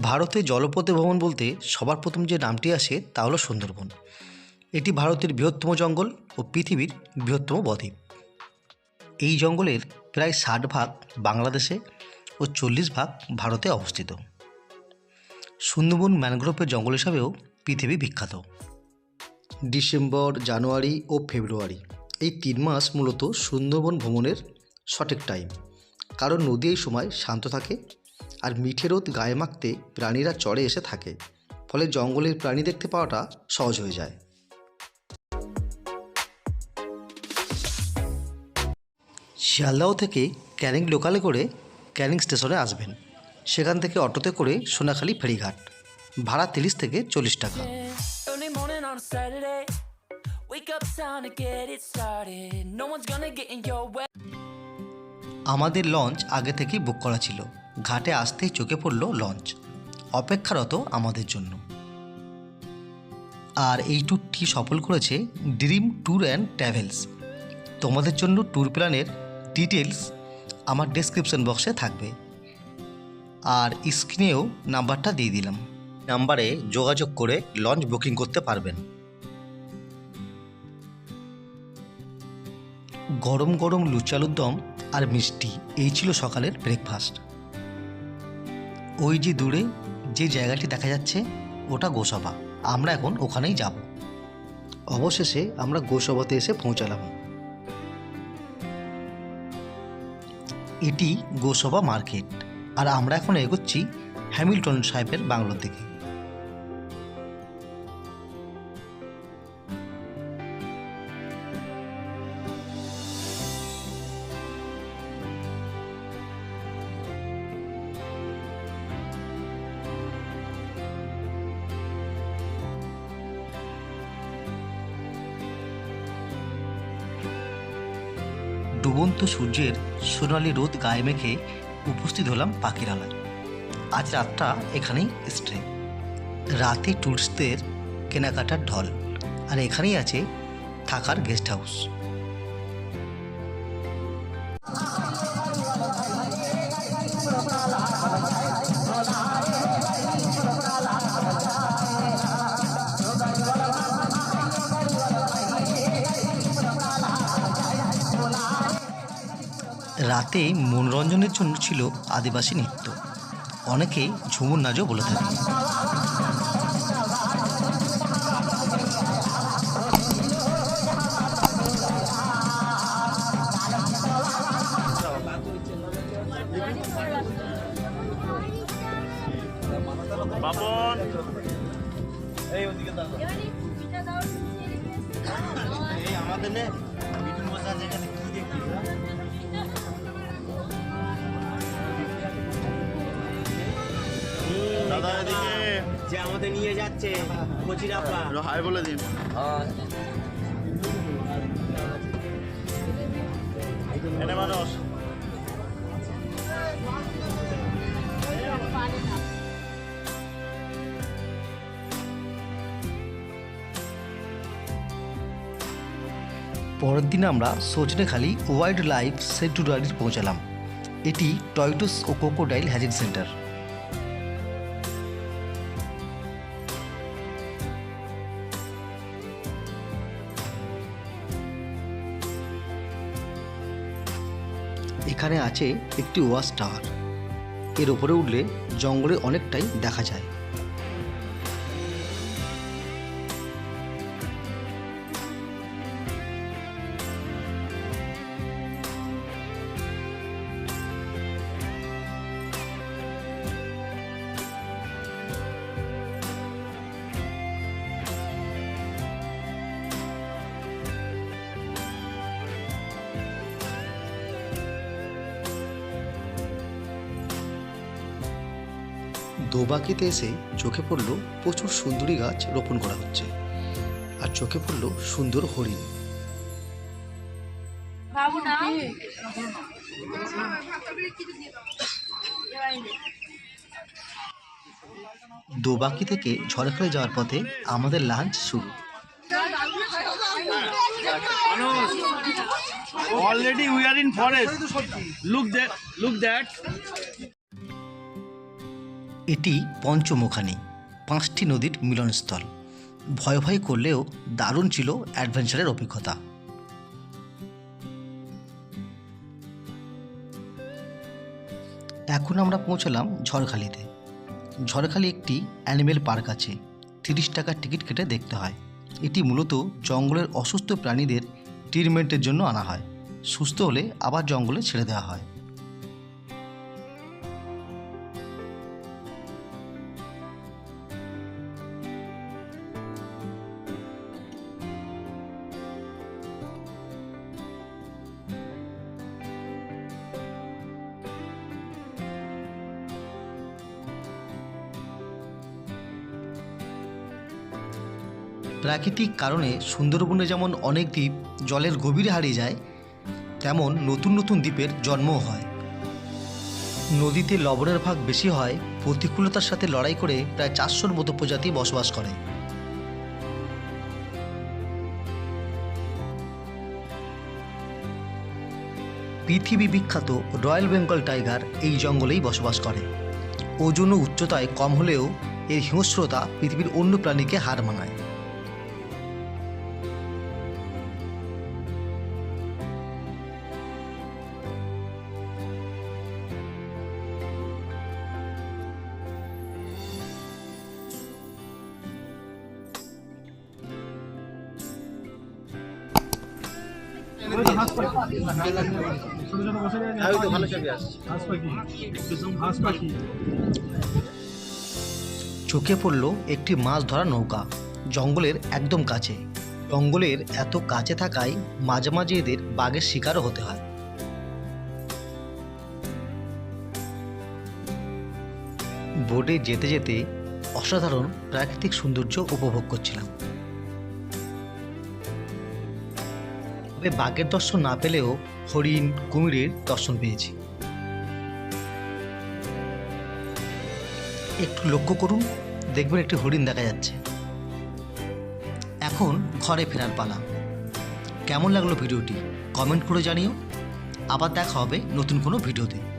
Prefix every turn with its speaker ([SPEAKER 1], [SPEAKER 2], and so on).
[SPEAKER 1] ভারতে জলপথে ভ্রমণ বলতে সবার প্রথম যে নামটি আসে তা হলো সুন্দরবন। এটি ভারতের বৃহত্তম জঙ্গল ও পৃথিবীর বৃহত্তম বদ্বীপ। এই জঙ্গলের প্রায় ষাট ভাগ বাংলাদেশে ও চল্লিশ ভাগ ভারতে অবস্থিত। সুন্দরবন ম্যানগ্রোভের জঙ্গল হিসাবেও পৃথিবী বিখ্যাত। ডিসেম্বর, জানুয়ারি ও ফেব্রুয়ারি এই তিন মাস মূলত সুন্দরবন ভ্রমণের সঠিক টাইম। কারণ নদী এই সময় শান্ত থাকে আর মিঠে রোদ গায়ে মাখতে প্রাণীরা চড়ে এসে থাকে ফলে জঙ্গলের প্রাণী দেখতে পাওয়াটা সহজ হয়ে যায়। শিয়ালদাহ থেকে ক্যানিং লোকালে করে ক্যানিং স্টেশনে আসবেন। সেখান থেকে অটোতে করে সোনাখালী ফেরিঘাট। ভাড়া তিরিশ থেকে চল্লিশ টাকা. আমাদের লঞ্চ আগে থেকেই বুক করা ছিল। ঘাটে আসতেই চোখে পড়ল লঞ্চ, অপেক্ষারত আমাদের জন্য। আর এই ট্যুরটি সফল করেছে ড্রিম ট্যুর অ্যান্ড ট্রাভেলস তোমাদের জন্য ট্যুর প্ল্যানের ডিটেলস আমার ডেসক্রিপশন বক্সে থাকবে। আর স্ক্রিনেও নাম্বারটা দিয়ে দিলাম। নাম্বারে যোগাযোগ করে লঞ্চ বুকিং করতে পারবেন। গরম গরম লুচালুর দম আর মিষ্টি, এই ছিল সকালের ব্রেকফাস্ট। ওই যে দূরে যে জায়গাটি দেখা যাচ্ছে, ওটা গোসভা আমরা এখন ওখানেই যাব। অবশেষে আমরা গোসভাতে এসে পৌঁছালাম। এটি গোসভা মার্কেট। আর আমরা এখন এগোচ্ছি হ্যামিল্টন সাহেবের বাংলোর দিকে। ডুবন্ত সূর্যের সোনালি রোদ গায়ে মেখে উপস্থিত হলাম পাখিরালায় আজ রাতটা এখানেই স্টে রাতে ট্যুরিস্টদের কেনাকাটার ঢল, আর এখানেই আছে থাকার গেস্ট হাউস রাতে মনোরঞ্জনের জন্য ছিল আদিবাসী নৃত্য। অনেকে ঝুমুর নাচও বলে থাকে
[SPEAKER 2] বাপন।
[SPEAKER 1] এই আমাদের নে বসে আছে কি
[SPEAKER 2] দাদা এদিকে
[SPEAKER 3] যে আমাদের নিয়ে যাচ্ছে কচিরাপা
[SPEAKER 2] হাই বলে দিন। এনে মানুষ।
[SPEAKER 1] পরের দিন আমরা সজনেখালি ওয়াইল্ড লাইফ সেন্টুরারি পৌঁছালাম। এটি টয়টুস ও কোকোডাইল হ্যাজিং সেন্টার। এখানে আছে একটি ওয়াচ টাওয়ার এর ওপরে উঠলে জঙ্গলে অনেকটাই দেখা যায়। দোবাকিতে এসে চোখে পড়ল প্রচুর সুন্দরী গাছ রোপণ করা হচ্ছে। আর চোখে পড়ল সুন্দর হরিণ। দোবাকি থেকে ঝড়খালি যাওয়ার পথে আমাদের লাঞ্চ শুরু।
[SPEAKER 2] Already we are in forest look that look that
[SPEAKER 1] এটি পঞ্চমুখানি, পাঁচটি নদীর মিলনস্থল। ভয় ভয় করলেও দারুণ ছিল অ্যাডভেঞ্চারের অভিজ্ঞতা। এখন আমরা পৌঁছলাম ঝড়খালিতে। ঝড়খালি একটি অ্যানিমেল পার্ক আছে, তিরিশ টাকার টিকিট কেটে দেখতে হয়। এটি মূলত জঙ্গলের অসুস্থ প্রাণীদের ট্রিটমেন্টের জন্য আনা হয়। সুস্থ হলে আবার জঙ্গলে ছেড়ে দেওয়া হয়। প্রাকৃতিক কারণে সুন্দরবনে যেমন অনেক দ্বীপ জলের গভীরে হারিয়ে যায়, তেমন নতুন নতুন দ্বীপের জন্মও হয়। নদীতে লবণের ভাগ বেশি হয়, প্রতিকূলতার সাথে লড়াই করে প্রায় চারশোর মতো প্রজাতি বসবাস করে। পৃথিবী বিখ্যাত রয়্যাল বেঙ্গল টাইগার এই জঙ্গলেই বসবাস করে। ওজন উচ্চতায় কম হলেও এর হিংস্রতা পৃথিবীর অন্য প্রাণীকে হার মানায়। চোখে পড়ল একটি মাছ ধরা নৌকা, জঙ্গলের একদম কাছে। জঙ্গলের এত কাছে থাকায় মাঝে মাঝে এদের বাঘের শিকারও হতে হয়। বোটে যেতে যেতে অসাধারণ প্রাকৃতিক সৌন্দর্য উপভোগ করছিলাম। তবে বাঘের দর্শন না পেলেও হরিণ, কুমিরের দর্শন পেয়েছি। একটু লক্ষ্য করুন, দেখবেন একটি হরিণ দেখা যাচ্ছে। এখন ঘরে ফেরার পালা। কেমন লাগল ভিডিওটি? কমেন্ট করে জানিও। আবার দেখা হবে নতুন কোনো ভিডিওতে।